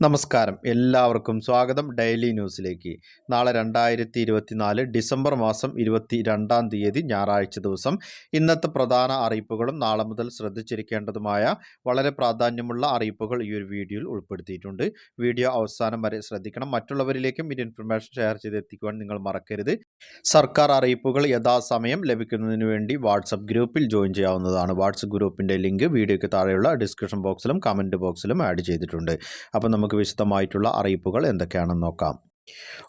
നമസ്കാരം. എല്ലാവർക്കും സ്വാഗതം ഡെയിലി ന്യൂസിലേക്ക്. നാളെ രണ്ടായിരത്തി ഇരുപത്തിനാല് ഡിസംബർ മാസം ഇരുപത്തി രണ്ടാം തീയതി ഞായറാഴ്ച ദിവസം ഇന്നത്തെ പ്രധാന അറിയിപ്പുകളും നാളെ മുതൽ ശ്രദ്ധിച്ചിരിക്കേണ്ടതുമായ വളരെ പ്രാധാന്യമുള്ള അറിയിപ്പുകൾ ഈ ഒരു വീഡിയോയിൽ ഉൾപ്പെടുത്തിയിട്ടുണ്ട്. വീഡിയോ അവസാനം വരെ ശ്രദ്ധിക്കണം. മറ്റുള്ളവരിലേക്കും ഈ ഇൻഫർമേഷൻ ഷെയർ ചെയ്തെത്തിക്കുവാൻ നിങ്ങൾ മറക്കരുത്. സർക്കാർ അറിയിപ്പുകൾ യഥാസമയം ലഭിക്കുന്നതിന് വേണ്ടി വാട്സപ്പ് ഗ്രൂപ്പിൽ ജോയിൻ ചെയ്യാവുന്നതാണ്. വാട്സപ്പ് ഗ്രൂപ്പിന്റെ ലിങ്ക് വീഡിയോയ്ക്ക് താഴെയുള്ള ഡിസ്ക്രിപ്ഷൻ ബോക്സിലും കമന്റ് ബോക്സിലും ആഡ് ചെയ്തിട്ടുണ്ട്. അപ്പോൾ നമുക്ക് വിശദമായിട്ടുള്ള അറിയിപ്പുകൾ എന്തൊക്കെയാണെന്ന് നോക്കാം.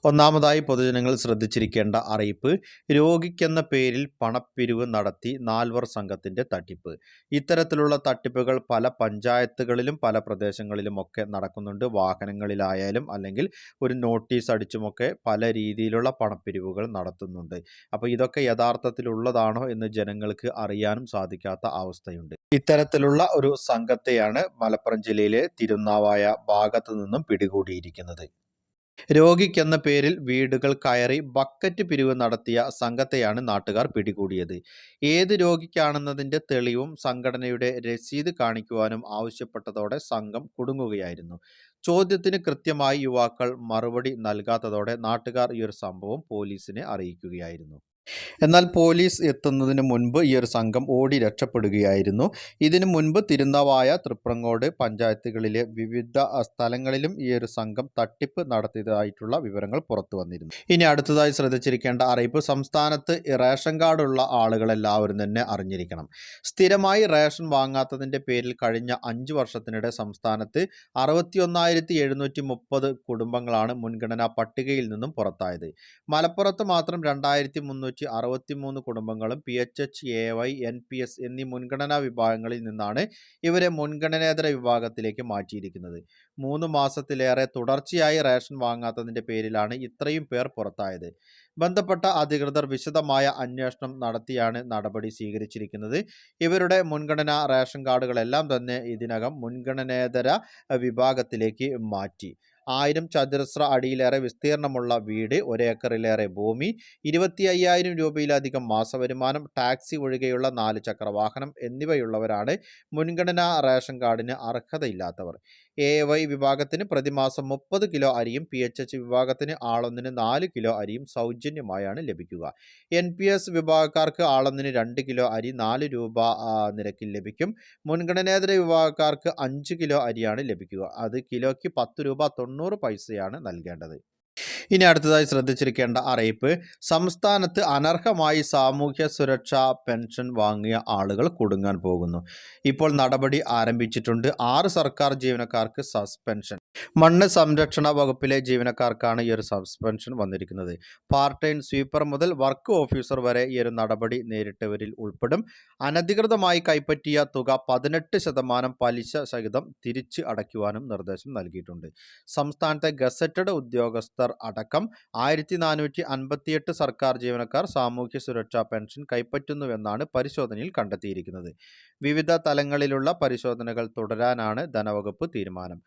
ഒന്നാമതായി പൊതുജനങ്ങൾ ശ്രദ്ധിച്ചിരിക്കേണ്ട അറിയിപ്പ് രോഗിക്കെന്ന പേരിൽ പണപ്പിരിവ് നടത്തി നാൽവർ സംഘത്തിന്റെ തട്ടിപ്പ്. ഇത്തരത്തിലുള്ള തട്ടിപ്പുകൾ പല പഞ്ചായത്തുകളിലും പല പ്രദേശങ്ങളിലുമൊക്കെ നടക്കുന്നുണ്ട്. വാഹനങ്ങളിലായാലും അല്ലെങ്കിൽ ഒരു നോട്ടീസ് അടിച്ചുമൊക്കെ പല രീതിയിലുള്ള പണപ്പിരിവുകൾ നടത്തുന്നുണ്ട്. അപ്പോൾ ഇതൊക്കെ യഥാർത്ഥത്തിലുള്ളതാണോ എന്ന് ജനങ്ങൾക്ക് അറിയാനും സാധിക്കാത്ത അവസ്ഥയുണ്ട്. ഇത്തരത്തിലുള്ള ഒരു സംഘത്തെയാണ് മലപ്പുറം ജില്ലയിലെ തിരുനാവായ ഭാഗത്തു നിന്നും പിടികൂടിയിരിക്കുന്നത്. രോഗിക്കെന്ന പേരിൽ വീടുകൾ കയറി ബക്കറ്റ് പിരിവ് നടത്തിയ സംഘത്തെയാണ് നാട്ടുകാർ പിടികൂടിയത്. ഏത് രോഗിക്കാണെന്നതിന്റെ തെളിവും സംഘടനയുടെ രസീത് കാണിക്കുവാനും ആവശ്യപ്പെട്ടതോടെ സംഘം കുടുങ്ങുകയായിരുന്നു. ചോദ്യത്തിന് കൃത്യമായി യുവാക്കൾ മറുപടി നൽകാത്തതോടെ നാട്ടുകാർ ഈ ഒരു സംഭവം പോലീസിനെ അറിയിക്കുകയായിരുന്നു. എന്നാൽ പോലീസ് എത്തുന്നതിന് മുൻപ് ഈ ഒരു സംഘം ഓടി രക്ഷപ്പെടുകയായിരുന്നു. ഇതിനു മുൻപ് തിരുനാവായ തൃപ്രങ്ങോട് പഞ്ചായത്തുകളിലെ വിവിധ സ്ഥലങ്ങളിലും ഈ ഒരു സംഘം തട്ടിപ്പ് നടത്തിയതായിട്ടുള്ള വിവരങ്ങൾ പുറത്തു വന്നിരുന്നു. ഇനി അടുത്തതായി ശ്രദ്ധിച്ചിരിക്കേണ്ട അറിയിപ്പ് സംസ്ഥാനത്ത് റേഷൻ കാർഡുള്ള ആളുകളെല്ലാവരും തന്നെ അറിഞ്ഞിരിക്കണം. സ്ഥിരമായി റേഷൻ വാങ്ങാത്തതിന്റെ പേരിൽ കഴിഞ്ഞ അഞ്ചു വർഷത്തിനിടെ സംസ്ഥാനത്ത് അറുപത്തിയൊന്നായിരത്തി കുടുംബങ്ങളാണ് മുൻഗണനാ പട്ടികയിൽ നിന്നും പുറത്തായത്. മലപ്പുറത്ത് മാത്രം രണ്ടായിരത്തി മുന്നൂറ്റി അറുപത്തി മൂന്ന് കുടുംബങ്ങളും P H H A Y N P S എന്നീ മുൻഗണനാ വിഭാഗങ്ങളിൽ നിന്നാണ് ഇവരെ മുൻഗണനേതര വിഭാഗത്തിലേക്ക് മാറ്റിയിരിക്കുന്നത്. മൂന്ന് മാസത്തിലേറെ തുടർച്ചയായി റേഷൻ വാങ്ങാത്തതിന്റെ പേരിലാണ് ഇത്രയും പേർ പുറത്തായത്. ബന്ധപ്പെട്ട അധികൃതർ വിശദമായ അന്വേഷണം നടത്തിയാണ് നടപടി സ്വീകരിച്ചിരിക്കുന്നത്. ഇവരുടെ മുൻഗണനാ റേഷൻ കാർഡുകളെല്ലാം തന്നെ ഇതിനകം മുൻഗണനേതര വിഭാഗത്തിലേക്ക് മാറ്റി. ആയിരം ചതുരശ്ര അടിയിലേറെ വിസ്തീർണമുള്ള വീട് ഒരേക്കറിലേറെ ഭൂമി ഇരുപത്തി അയ്യായിരം രൂപയിലധികം മാസവരുമാനം ടാക്സി ഒഴികെയുള്ള നാല് ചക്രവാഹനം എന്നിവയുള്ളവരാണ് മുൻഗണനാ റേഷൻ കാർഡിന് അർഹതയില്ലാത്തവർ. എ വൈ വിഭാഗത്തിന് പ്രതിമാസം മുപ്പത് കിലോ അരിയും പി എച്ച് എച്ച് വിഭാഗത്തിന് ആളൊന്നിന് നാല് കിലോ അരിയും സൗജന്യമായാണ് ലഭിക്കുക. എൻ പി എസ് വിഭാഗക്കാർക്ക് ആളൊന്നിന് രണ്ട് കിലോ അരി നാല് രൂപ നിരക്കിൽ ലഭിക്കും. മുൻഗണനേതര വിഭാഗക്കാർക്ക് അഞ്ച് കിലോ അരിയാണ് ലഭിക്കുക. അത് കിലോയ്ക്ക് പത്ത് രൂപ തൊണ്ണൂറ് പൈസയാണ് നൽകേണ്ടത്. ഇനി അടുത്തതായി ശ്രദ്ധിച്ചിരിക്കേണ്ട അറിയിപ്പ്. സംസ്ഥാനത്ത് അനർഹമായി സാമൂഹ്യ സുരക്ഷാ പെൻഷൻ വാങ്ങിയ ആളുകൾ കുടുങ്ങാൻ പോകുന്നു. ഇപ്പോൾ നടപടി ആരംഭിച്ചിട്ടുണ്ട്. ആറ് സർക്കാർ ജീവനക്കാർക്ക് സസ്പെൻഷൻ മണ്ണ് സംരക്ഷണ വകുപ്പിലെ ജീവനക്കാർക്കാണ് ഈ ഒരു സസ്പെൻഷൻ വന്നിരിക്കുന്നത്. പാർട്ട് ടൈം സ്വീപ്പർ മുതൽ വർക്ക് ഓഫീസർ വരെ ഈ ഒരു നടപടി നേരിട്ടവരിൽ ഉൾപ്പെടും. അനധികൃതമായി കൈപ്പറ്റിയ തുക പതിനെട്ട് ശതമാനം പലിശ സഹിതം തിരിച്ച് അടയ്ക്കുവാനും നിർദ്ദേശം നൽകിയിട്ടുണ്ട്. സംസ്ഥാനത്തെ ഗസറ്റഡ് ഉദ്യോഗസ്ഥർ അടക്കം ആയിരത്തി സർക്കാർ ജീവനക്കാർ സാമൂഹ്യ സുരക്ഷാ പെൻഷൻ കൈപ്പറ്റുന്നുവെന്നാണ് പരിശോധനയിൽ കണ്ടെത്തിയിരിക്കുന്നത്. വിവിധ തലങ്ങളിലുള്ള പരിശോധനകൾ തുടരാനാണ് ധനവകുപ്പ് തീരുമാനം.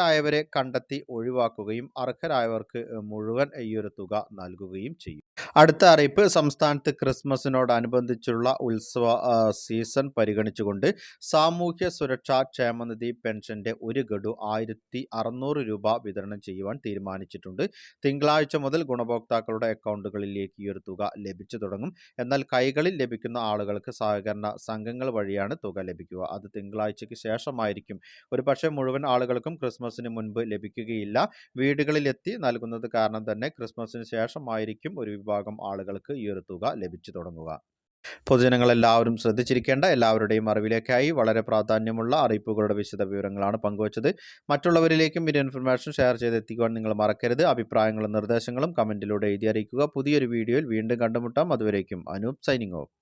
അനർഹരായവരെ കണ്ടെത്തി ഒഴിവാക്കുകയും അർഹരായവർക്ക് മുഴുവൻ ഈ ഒരു തുക നൽകുകയും ചെയ്യും. അടുത്ത അറിയിപ്പ് സംസ്ഥാനത്ത് ക്രിസ്മസിനോടനുബന്ധിച്ചുള്ള ഉത്സവ സീസൺ പരിഗണിച്ചുകൊണ്ട് സാമൂഹ്യ സുരക്ഷാ ക്ഷേമനിധി പെൻഷന്റെ ഒരു ഗഡു ആയിരത്തി അറുന്നൂറ് രൂപ വിതരണം ചെയ്യുവാൻ തീരുമാനിച്ചിട്ടുണ്ട്. തിങ്കളാഴ്ച മുതൽ ഗുണഭോക്താക്കളുടെ അക്കൗണ്ടുകളിലേക്ക് ഈ ഒരു തുക ലഭിച്ചു തുടങ്ങും. എന്നാൽ കൈകളിൽ ലഭിക്കുന്ന ആളുകൾക്ക് സഹകരണ സംഘങ്ങൾ വഴിയാണ് തുക ലഭിക്കുക. അത് തിങ്കളാഴ്ചയ്ക്ക് ശേഷമായിരിക്കും. ഒരു പക്ഷേ മുഴുവൻ ആളുകൾക്കും ക്രിസ്മസിന് മുൻപ് ലഭിക്കുകയില്ല. വീടുകളിലെത്തി നൽകുന്നത് കാരണം തന്നെ ക്രിസ്മസിന് ശേഷമായിരിക്കും ഒരു വിഭാഗം ആളുകൾക്ക് ഈ ഒരു തുക ലഭിച്ചു തുടങ്ങുക. പൊതുജനങ്ങൾ എല്ലാവരും ശ്രദ്ധിച്ചിരിക്കേണ്ട എല്ലാവരുടെയും അറിവിലേക്കായി വളരെ പ്രാധാന്യമുള്ള അറിയിപ്പുകളുടെ വിശദ വിവരങ്ങളാണ് പങ്കുവച്ചത്. മറ്റുള്ളവരിലേക്കും ഈ ഇൻഫർമേഷൻ ഷെയർ ചെയ്തെത്തിക്കുവാൻ നിങ്ങൾ മറക്കരുത്. അഭിപ്രായങ്ങളും നിർദ്ദേശങ്ങളും കമന്റിലൂടെ എഴുതി അറിയിക്കുക. പുതിയൊരു വീഡിയോയിൽ വീണ്ടും കണ്ടുമുട്ടാം. അതുവരേക്കും അനൂപ് സൈനിങ് ഓഫ്.